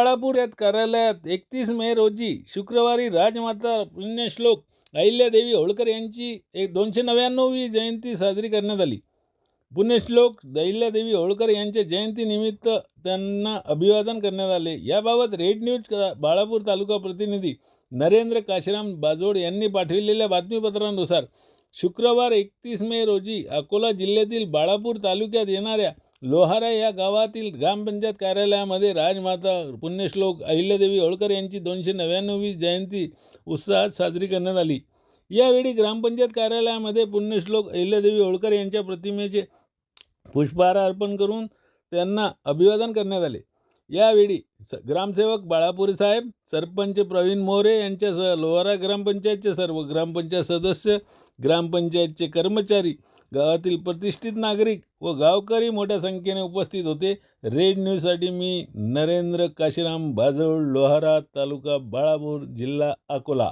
बाळापूर यात कार्यालयात. एकतीस मे रोजी शुक्रवारी राजमाता पुण्यश्लोक अहिल्यादेवी होळकर यांची एक दोनशे नव्याण्णववी जयंती साजरी करण्यात आली. पुण्यश्लोक अहिल्यादेवी होळकर यांच्या जयंतीनिमित्त त्यांना अभिवादन करण्यात आले. याबाबत रेड न्यूज बाळापूर तालुका प्रतिनिधी नरेंद्र काशीराम बाजोड यांनी पाठविलेल्या बातमीपत्रानुसार शुक्रवार एकतीस मे रोजी अकोला जिल्ह्यातील बाळापूर तालुक्यात येणाऱ्या लोहारा या गावातील ग्रामपंचायत कार्यालयामध्ये राजमाता पुण्यश्लोक अहिल्यादेवी होळकर यांची दोनशे नव्याण्णवी जयंती उत्साहात साजरी करण्यात आली. यावेळी ग्रामपंचायत कार्यालयामध्ये पुण्यश्लोक अहिल्यादेवी होळकर यांच्या प्रतिमेचे पुष्पहार अर्पण करून त्यांना अभिवादन करण्यात आले. यावेळी स ग्रामसेवक बाळापुरी साहेब सरपंच प्रवीण मोरे यांच्यासह लोहारा ग्रामपंचायतचे सर्व ग्रामपंचायत सदस्य ग्रामपंचायतचे कर्मचारी गावातील प्रतिष्ठित नागरिक व गावकरी मोठ्या संख्येने उपस्थित होते. रेड न्यूजसाठी मी नरेंद्र काशीराम बाजोळ लोहारा तालुका बाळापूर जिल्हा अकोला.